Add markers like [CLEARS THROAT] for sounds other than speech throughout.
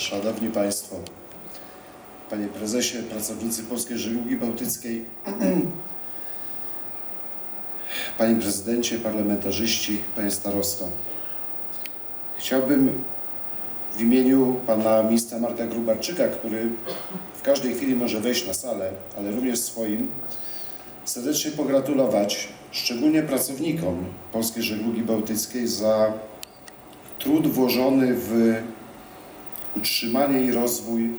Szanowni Państwo, Panie Prezesie, pracownicy Polskiej Żeglugi Bałtyckiej, [CLEARS THROAT] Panie Prezydencie, parlamentarzyści, Panie Starosto. Chciałbym w imieniu Pana Ministra Marka Grubarczyka, który w każdej chwili może wejść na salę, ale również swoim, serdecznie pogratulować szczególnie pracownikom Polskiej Żeglugi Bałtyckiej za trud włożony w utrzymanie i rozwój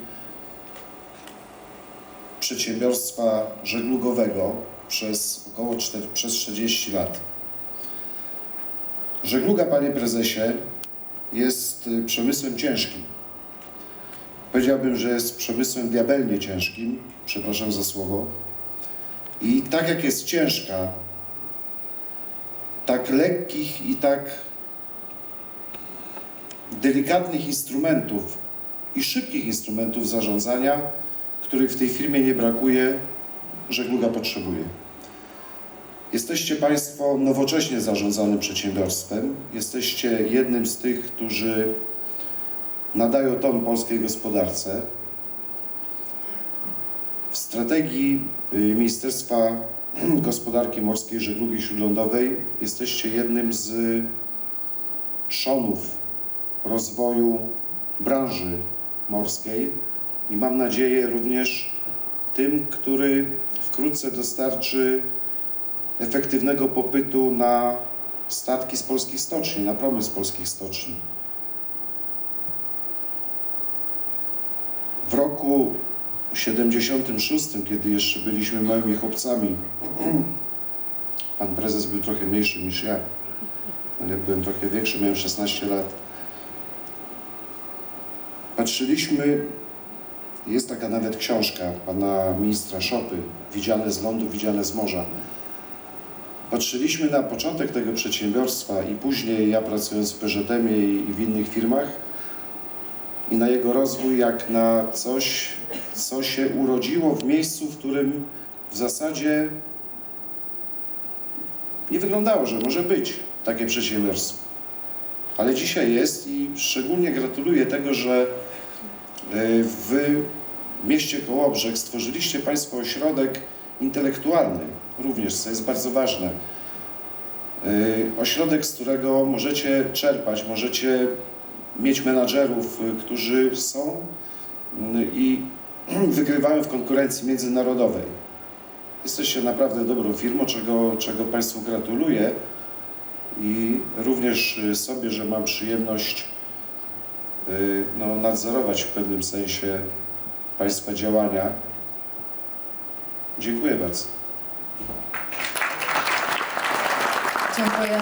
przedsiębiorstwa żeglugowego przez około 4, przez 40 lat. Żegluga, panie prezesie, jest y, przemysłem ciężkim. Powiedziałbym, że jest przemysłem diabelnie ciężkim, przepraszam za słowo. I tak jak jest ciężka, tak lekkich i tak delikatnych instrumentów i szybkich instrumentów zarządzania, których w tej firmie nie brakuje, żegluga potrzebuje. Jesteście Państwo nowocześnie zarządzanym przedsiębiorstwem. Jesteście jednym z tych, którzy nadają ton polskiej gospodarce. W strategii y, Ministerstwa [CLEARS THROAT] Gospodarki Morskiej i Żeglugi Śródlądowej jesteście jednym z trzonów rozwoju branży morskiej i mam nadzieję również tym, który wkrótce dostarczy efektywnego popytu na statki z polskich stoczni, na promy z polskich stoczni. W roku 76, kiedy jeszcze byliśmy małymi chłopcami, pan prezes był trochę mniejszy niż ja, ale byłem trochę większy, miałem 16 lat. Patrzyliśmy, jest taka nawet książka pana ministra Szopy, Widziane z lądu, widziane z morza. Patrzyliśmy na początek tego przedsiębiorstwa i później ja pracując w PŻM i w innych firmach i na jego rozwój jak na coś, co się urodziło w miejscu, w którym w zasadzie nie wyglądało, że może być takie przedsiębiorstwo. Ale dzisiaj jest i szczególnie gratuluję tego, że w mieście Kołobrzeg stworzyliście Państwo ośrodek intelektualny również, co jest bardzo ważne. Yy, Ośrodek, z którego możecie czerpać, możecie mieć menadżerów, y, którzy są y, i [CLEARS THROAT] wygrywają w konkurencji międzynarodowej. Jesteście naprawdę dobrą firmą, czego, czego Państwu gratuluję i również sobie, że mam przyjemność no, nadzorować w pewnym sensie Państwa działania. Dziękuję bardzo. Dziękuję.